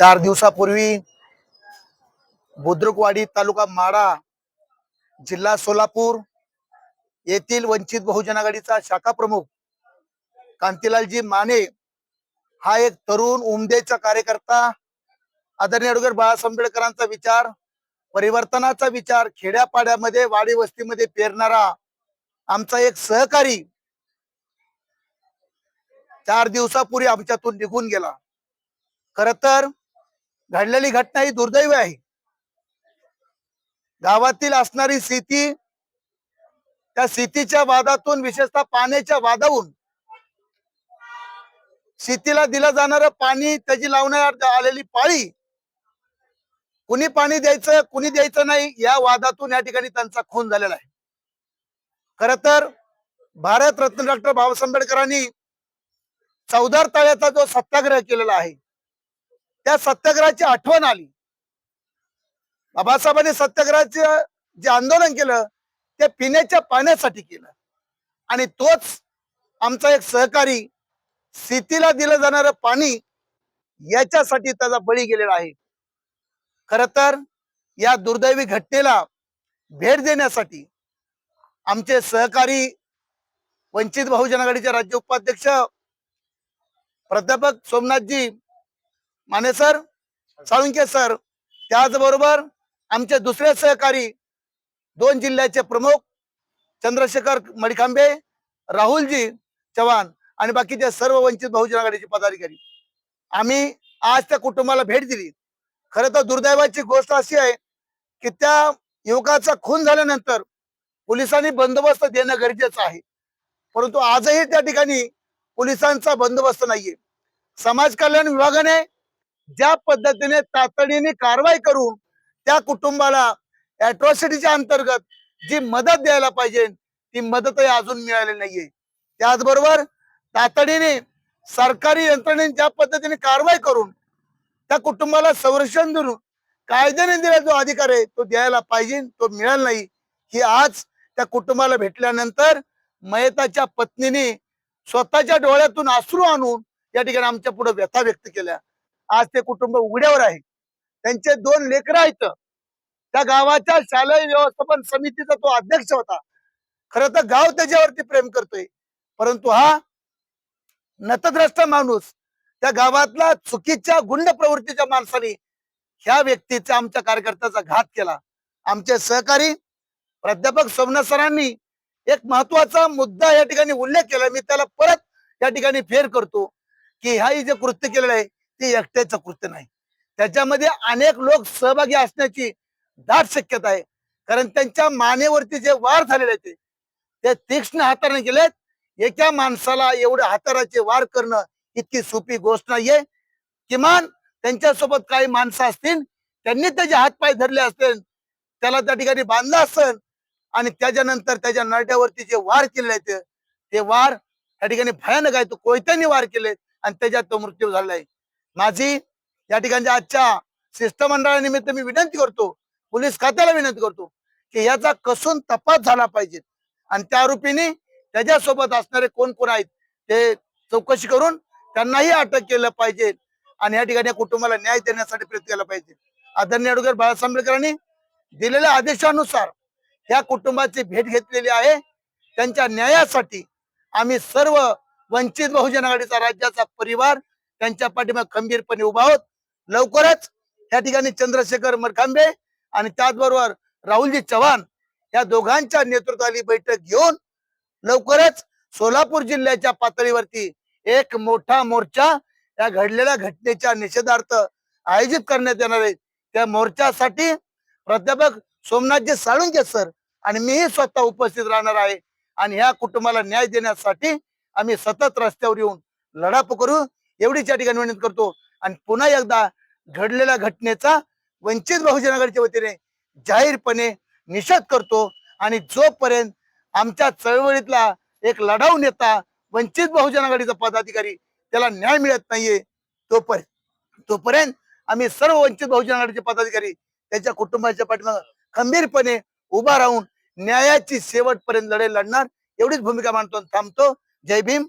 चार दिवसापूर्वी बुद्रुकवाडी तालुका माडा जिल्हा सोलापूर येथील वंचित बहुजन आघाडीचा शाखा प्रमुख कांतीलालजी माने हा एक तरुण उमदेचा कार्यकर्ता आदरणीय अडोगर बाळासाहेब आंबेडकरांचा विचार परिवर्तनाचा विचार खेड्यापाड्यामध्ये वाडी वस्तीमध्ये पेरणारा आमचा एक सहकारी चार दिवसापूर्वी आमच्यातून निघून गेला. खर तर घडलेली घटना ही दुर्दैवी आहे. गावातील असणारी स्थिती त्या शेतीच्या वादातून विशेषतः पाण्याच्या वादाहून शेतीला दिलं जाणारं पाणी त्याची लावण्यात आलेली पाळी कुणी पाणी द्यायचं कुणी द्यायचं नाही या वादातून या ठिकाणी त्यांचा खून झालेला आहे. खर तर भारत रत्न डॉक्टर बाबासाहेब आंबेडकरांनी चौदार तळ्याचा जो सत्याग्रह केलेला आहे त्या सत्याग्रहाची आठवण आली. बाबासाहेबांनी सत्याग्रहाचे जे आंदोलन केलं ते पिण्याच्या पाण्यासाठी केलं. आणि तोच आमचा एक सहकारी शेतीला दिलं जाणारं पाणी याच्यासाठी त्याचा बळी गेलेला आहे. खर तर या दुर्दैवी घटनेला भेट देण्यासाठी आमचे सहकारी वंचित बहुजन आघाडीचे राज्य उपाध्यक्ष प्राध्यापक सोमनाथजी माने सर साळुंके सर त्याचबरोबर आमचे दुसरे सहकारी दोन जिल्ह्याचे प्रमुख चंद्रशेखर मडिकांबे राहुलजी चव्हाण आणि बाकीचे सर्व वंचित बहुजन आघाडीचे पदाधिकारी. आम्ही आज त्या कुटुंबाला भेट दिली. खरं तर दुर्दैवाची गोष्ट अशी आहे की त्या युवकाचा खून झाल्यानंतर पोलिसांनी बंदोबस्त देणं गरजेचं आहे. परंतु आजही त्या ठिकाणी पोलिसांचा बंदोबस्त नाहीये. समाज कल्याण विभागाने ज्या पद्धतीने तातडीने कारवाई करून त्या कुटुंबाला अॅट्रॉसिटीच्या अंतर्गत जी मदत द्यायला पाहिजे ती मदतही अजून मिळालेली नाहीये. त्याचबरोबर तातडीने सरकारी यंत्रणेने ज्या पद्धतीने कारवाई करून त्या कुटुंबाला संरक्षण देऊन कायद्याने दिला जो अधिकार आहे तो द्यायला पाहिजे तो मिळाला नाही ही आज त्या कुटुंबाला भेटल्यानंतर मयताच्या पत्नीने स्वतःच्या डोळ्यातून आश्रू आणून या ठिकाणी आमच्या पुढे व्यथा व्यक्त केल्या. आज ते कुटुंब उघड्यावर आहे. त्यांचे दोन लेकर आहेत. त्या गावाच्या शालेय व्यवस्थापन समितीचा तो अध्यक्ष होता. खर तर गाव त्याच्यावरती प्रेम करतोय. परंतु हा नतद्रष्ट माणूस त्या गावातला चुकीच्या गुंड प्रवृत्तीच्या माणसाने ह्या व्यक्तीचा आमच्या कार्यकर्त्याचा घात केला. आमचे सहकारी प्राध्यापक सोमनाथ सरांनी एक महत्त्वाचा मुद्दा या ठिकाणी उल्लेख केला. मी त्याला परत या ठिकाणी फेर करतो की ह्याही जे कृत्य केलेलं आहे ते एकट्याचं कृत्य नाही. त्याच्यामध्ये अनेक लोक सहभागी असण्याची दाट शक्यता आहे. कारण त्यांच्या मानेवरती जे वार झालेले ते ते तीक्ष्ण हाताने गेलेत एका माणसाला एवढे हाताराचे वार करणं इतकी सोपी गोष्ट नाहीये. किमान त्यांच्यासोबत काही माणसं असतील त्यांनी त्याचे हातपाय धरले असतील त्याला त्या ठिकाणी बांधलं असेल आणि त्याच्यानंतर त्याच्या नरड्यावरती जे वार केलेले आहेत ते वार त्या ठिकाणी भयानक आहे तो कोयत्याने वार केले आणि त्याच्यात तो मृत्यू झालाय. आहे माझी या ठिकाणी आजच्या शिष्टमंडळानिमित्त मी विनंती करतो पोलीस खात्याला विनंती करतो की याचा कसून तपास झाला पाहिजे. आणि त्या आरोपीने त्याच्यासोबत असणारे कोण कोण आहेत ते चौकशी करून त्यांनाही अटक केलं पाहिजे आणि या ठिकाणी कुटुंबाला न्याय देण्यासाठी प्रयत्न केला पाहिजे. आदरणीय अडुगर बाळासाहेब आंबेडकरांनी दिलेल्या आदेशानुसार या कुटुंबाची भेट घेतलेली आहे. त्यांच्या न्यायासाठी आम्ही सर्व वंचित बहुजन आघाडीचा राज्याचा परिवार त्यांच्या पाठीमा खंबीरपणे उभा आहोत. लवकरच या ठिकाणी चंद्रशेखर मरखांबे आणि त्याचबरोबर राहुलजी चव्हाण या दोघांच्या नेतृत्वाली बैठक घेऊन लवकरच सोलापूर जिल्ह्याच्या पातळीवरती एक मोठा मोर्चा या घडलेल्या घटनेच्या निषेधार्थ आयोजित करण्यात येणार आहे. त्या मोर्चासाठी प्राध्यापक सोमनाथजी साळुंके सर आणि मीही स्वतः उपस्थित राहणार आहे. आणि ह्या कुटुंबाला न्याय देण्यासाठी आम्ही सतत रस्त्यावर येऊन लढा करू. एवढीच या ठिकाणी विनंती करतो. आणि पुन्हा एकदा घडलेल्या घटनेचा वंचित बहुजन आघाडीच्या वतीने जाहीरपणे निषेध करतो. आणि जोपर्यंत आमच्या चळवळीतला एक लढाऊ नेता वंचित बहुजन आघाडीचा पदाधिकारी त्याला न्याय मिळत नाहीये तोपर्यंत तोपर्यंत आम्ही सर्व वंचित बहुजन आघाडीचे पदाधिकारी त्याच्या कुटुंबाच्या पाठीमागे खंबीरपणे उभा राहून न्यायाची शेवटपर्यंत लढाई लढणार एवढीच भूमिका मांडतो आणि थांबतो. जय भीम.